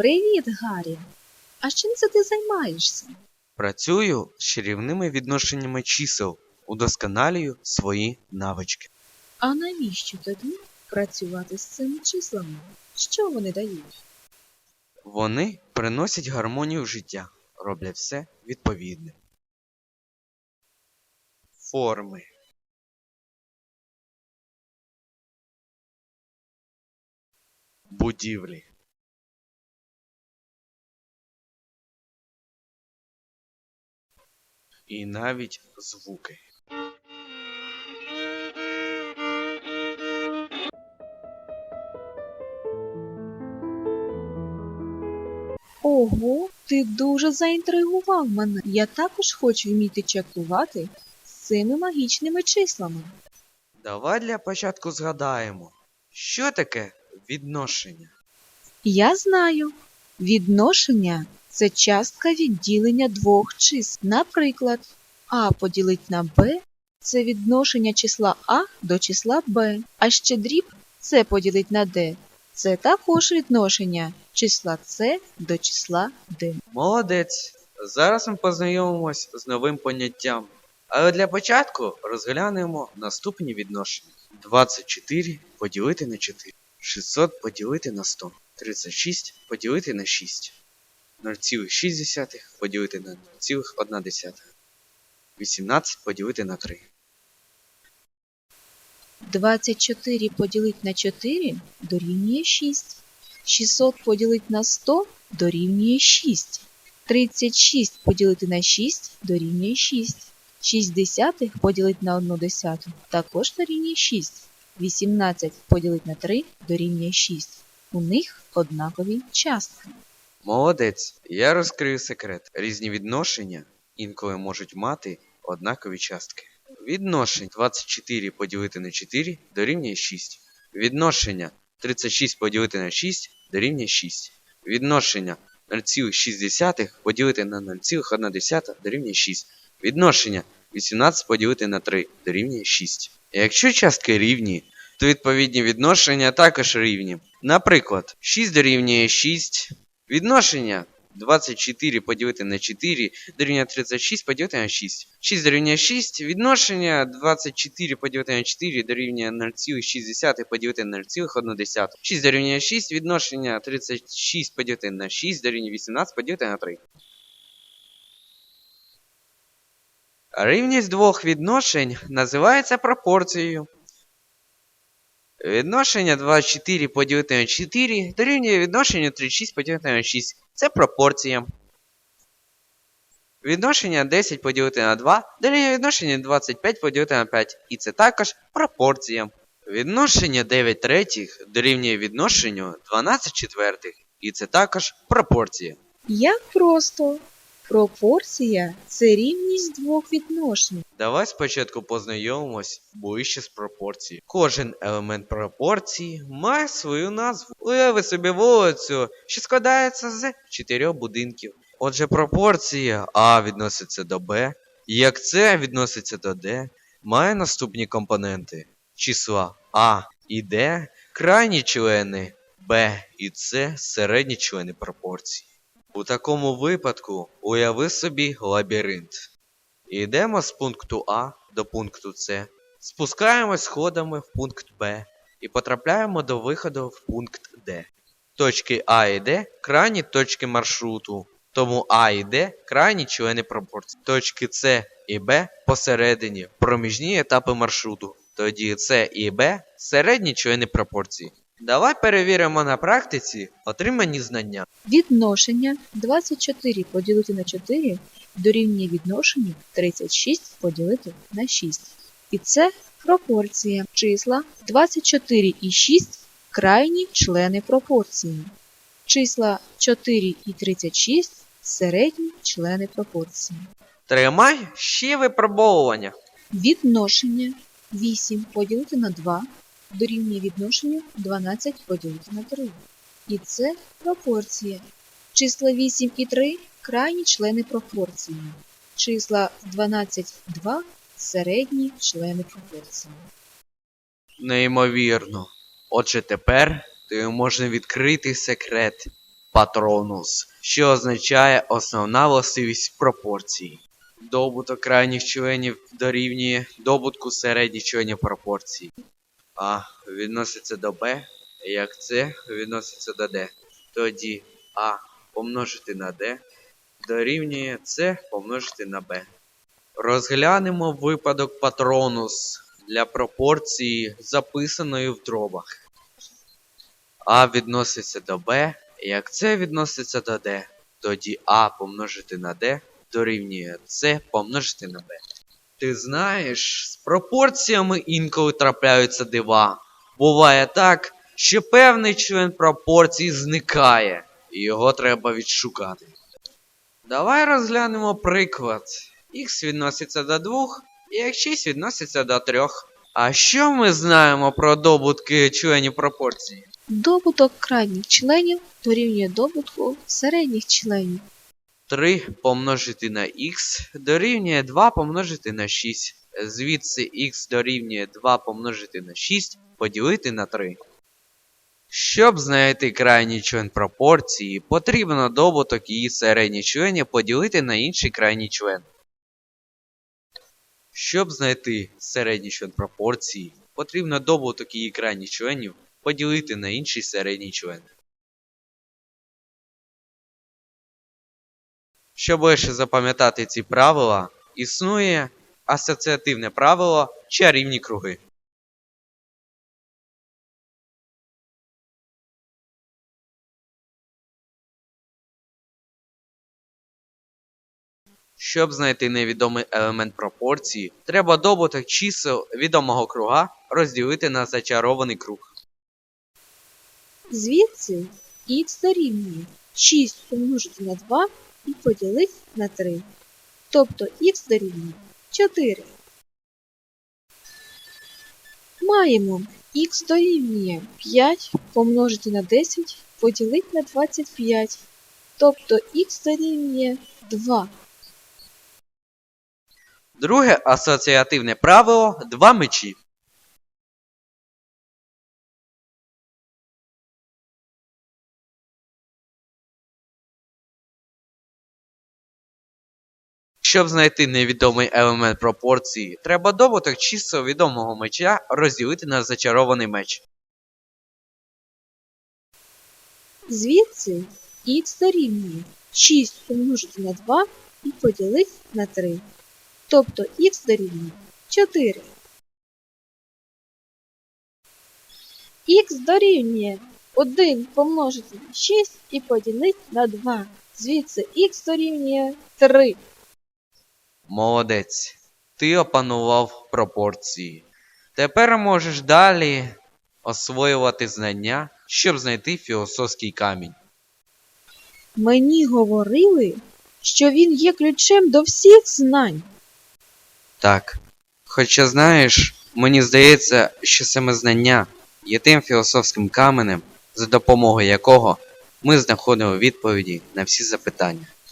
Привіт, Гаррі. А чим це ти займаєшся? Працюю з чарівними відношеннями чисел, удосконалюю свої навички. А навіщо тобі працювати з цими числами? Що вони дають? Вони приносять гармонію в життя, роблять все відповідне. Форми. Будівлі. І навіть звуки. Ого, ти дуже заінтригував мене. Я також хочу вміти чаклувати з цими магічними числами. Давай для початку згадаємо, що таке відношення. Я знаю, відношення це частка відділення двох чисел. Наприклад, А поділить на Б це відношення числа А до числа Б, а ще дріб С поділить на Д. Це також відношення числа С до числа Д. Молодець! Зараз ми познайомимось з новим поняттям. Але для початку розглянемо наступні відношення. 24 поділити на 4, 600 поділити на 100, 36 поділити на 6, 0,6 поділити на 0,1, 18 поділити на 3. 24 поділить на 4 дорівнює 6. 600 поділить на 100 дорівнює 6. 36 поділити на 6 дорівнює 6. 6 десятих поділить на 1 десяту також дорівнює 6. 18 поділить на 3 дорівнює 6. У них однакові частки. Молодець! Я розкрию секрет. Різні відношення інколи можуть мати однакові частки. Відношення 24 поділити на 4 дорівнює 6. Відношення 36 поділити на 6 дорівнює 6. Відношення 0,6 поділити на 0,1 дорівнює 6. Відношення 18 поділити на 3 дорівнює 6. Якщо частки рівні, то відповідні відношення також рівні. Наприклад, 6 дорівнює 6. Відношення 24 поділити на 4 дорівнює 36 поділити на 6. 6 дорівнює 6. Відношення 24 поділити на 4 дорівнює 0,6 поділити на 0,1. 6 дорівнює 6. Відношення 36 поділити на 6 дорівнює 18 поділити на 3. Рівність двох відношень називається пропорцією. Відношення 24 поділити на 4 дорівнює відношенню 36 поділити на 6. Це пропорція. Відношення 10 поділити на 2 дорівнює відношенню 25 поділити на 5. І це також пропорція. Відношення 9 третіх дорівнює відношенню 12 четвертих. І це також пропорція. Як просто? Пропорція це рівність двох відношень. Давай спочатку познайомимось ближче з пропорції. Кожен елемент пропорції має свою назву. Уяви собі вулицю, що складається з чотирьох будинків. Отже, пропорція А відноситься до Б, як С відноситься до Д, має наступні компоненти: числа А і Д, крайні члени Б і С, середні члени пропорції. У такому випадку уяви собі лабіринт. Йдемо з пункту А до пункту С, спускаємось сходами в пункт Б і потрапляємо до виходу в пункт Д. Точки А і Д крайні точки маршруту, тому А і Д крайні члени пропорції. Точки С і Б посередині проміжні етапи маршруту. Тоді С і Б середні члени пропорції. Давай перевіримо на практиці отримані знання. Відношення 24 поділити на 4 дорівнює відношенню 36 поділити на 6. І це пропорція. Числа 24 і 6 крайні члени пропорції. Числа 4 і 36 середні члени пропорції. Тримай ще випробовування. Відношення 8 поділити на 2 дорівнює відношенню 12 поділити на 3. І це пропорція. Числа 8 і 3 крайні члени пропорції. Числа 12 і 2 середні члени пропорції. Неймовірно. Отже, тепер тобі можна відкрити секрет. патронус, що означає основна властивість пропорції. Добуток крайніх членів дорівнює добутку середніх членів пропорції. А відноситься до Б, як С відноситься до Д. Тоді А помножити на Д дорівнює С помножити на Б. Розглянемо випадок патронус для пропорції, записаної в дробах. А відноситься до Б, як С відноситься до Д. Тоді А помножити на Д дорівнює С помножити на Б. Ти знаєш, з пропорціями інколи трапляються дива. Буває так, що певний член пропорції зникає, і його треба відшукати. Давай розглянемо приклад. Х відноситься до 2, і як 6 відноситься до 3. А що ми знаємо про добутки членів пропорції? Добуток крайніх членів дорівнює добутку середніх членів. 3 помножити на х дорівнює 2 помножити на 6. Звідси х дорівнює 2 помножити на 6 поділити на 3. Щоб знайти крайній член пропорції, потрібно добуток її середніх членів поділити на інший крайній член. Щоб знайти середній член пропорції, потрібно добуток її крайніх членів поділити на інший середній член. Щоб легше запам'ятати ці правила, існує асоціативне правило чарівні круги. Щоб знайти невідомий елемент пропорції, треба добуток чисел відомого круга розділити на зачарований круг. Звідси х дорівнює 6 помножити на 2 і поділити на 3. Тобто х дорівнює 4. Маємо х дорівнює 5 помножити на 10 поділити на 25. Тобто х дорівнює 2. Друге асоціативне правило два мечі. Щоб знайти невідомий елемент пропорції, треба добуток чисел відомого меча розділити на зачарований меч. Звідси х дорівнює 6 помножити на 2 і поділити на 3. Тобто х дорівнює 4. х дорівнює 1 помножити на 6 і поділити на 2. Звідси х дорівнює 3. Молодець. Ти опанував пропорції. Тепер можеш далі освоювати знання, щоб знайти філософський камінь. Мені говорили, що він є ключем до всіх знань. Так. Хоча знаєш, мені здається, що саме знання є тим філософським каменем, за допомогою якого ми знаходимо відповіді на всі запитання.